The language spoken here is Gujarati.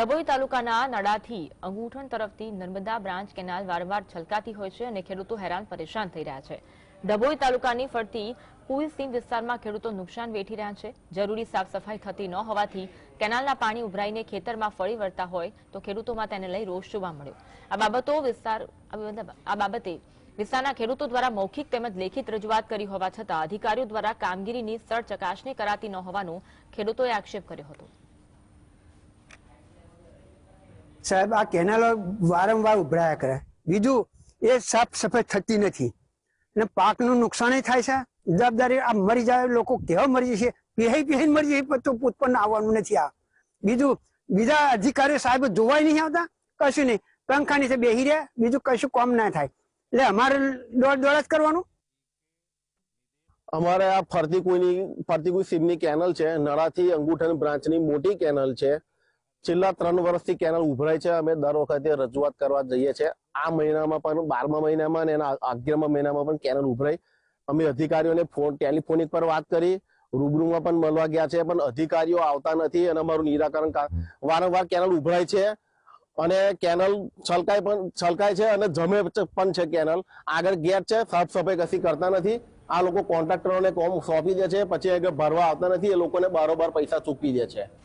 ડભોઈ તાલુકાના નડાથી અંગૂઠણ તરફથી નર્મદા બ્રાન્ચ કેનાલ વારંવાર છલકાતી હોય છે અને ખેડૂતો હેરાન પરેશાન થઈ રહ્યા છે. ડભોઈ તાલુકાની ફરતી પુલ સીમ વિસ્તારમાં ખેડૂતો નુકસાન વેઠી રહ્યા છે. જરૂરી સાફ સફાઈ થતી ન હોવાથી કેનાલના પાણી ઉભરાઈને ખેતરમાં ફળી વળતા હોય તો ખેડૂતોમાં તેને લઈ રોષ જોવા મળ્યો. આ બાબતો વિસ્તાર આ બાબતે વિસ્તારના ખેડૂતો દ્વારા મૌખિક તેમજ લેખિત રજૂઆત કરી હોવા છતાં અધિકારીઓ દ્વારા કામગીરીની સળ ચકાસણી કરાતી ન હોવાનો ખેડૂતોએ આક્ષેપ કર્યો હતો. સાહેબ, આ કેનાલો વારંવાર ઉભરાયા કરે. બીજું, એ સાફ સફાઈ થતી નથી. અને પાકનું નુકસાન થાય છે. જવાબદારી આ મરી જાય, લોકો કેવા મરી જશે? પીહાઈ પીહાઈ મરી જાય તો ઉત્પન્ન આવવાનું નથી આ. બીજું, બીજા અધિકારીઓ સાહેબ જોવાય નહીં આવતા? કશું નહીં. પંખા નીચે બેહી રહ્યા. બીજું કશું કોમ ના થાય. એટલે અમારે દોડ દોડ જ કરવાનું. અમારે આ ફરતી કોઈની ફરતી કોઈ સીમની કેનલ છે. નળાથી અંગૂઠાની બ્રાન્ચની મોટી કેનલ છે. છેલ્લા ત્રણ વર્ષથી કેનલ ઉભરાય છે. અમે દર વખતે રજૂઆત કરવા જઈએ છીએ. આ મહિનામાં પણ, બારમા મહિનામાં અને એના અગિયારમા મહિનામાં પણ કેનલ ઉભરાઈ અમે અધિકારીઓને ફોન, ટેલિફોનિક પર વાત કરી. રૂબરૂમાં પણ મળવા ગયા છે, પણ અધિકારીઓ આવતા નથી અને અમારું નિરાકરણ વારંવાર કેનલ ઉભરાય છે. અને કેનલ છલકાય પણ, છલકાય છે અને જમે પણ છે કેનલ. આગળ ગેટ છે સાફ સફાઈ કશી કરતા નથી. આ લોકો કોન્ટ્રાક્ટરોને કોમ સોંપી દે છે, પછી આગળ ભરવા આવતા નથી. એ લોકોને બારોબાર પૈસા ચૂકવી દે છે.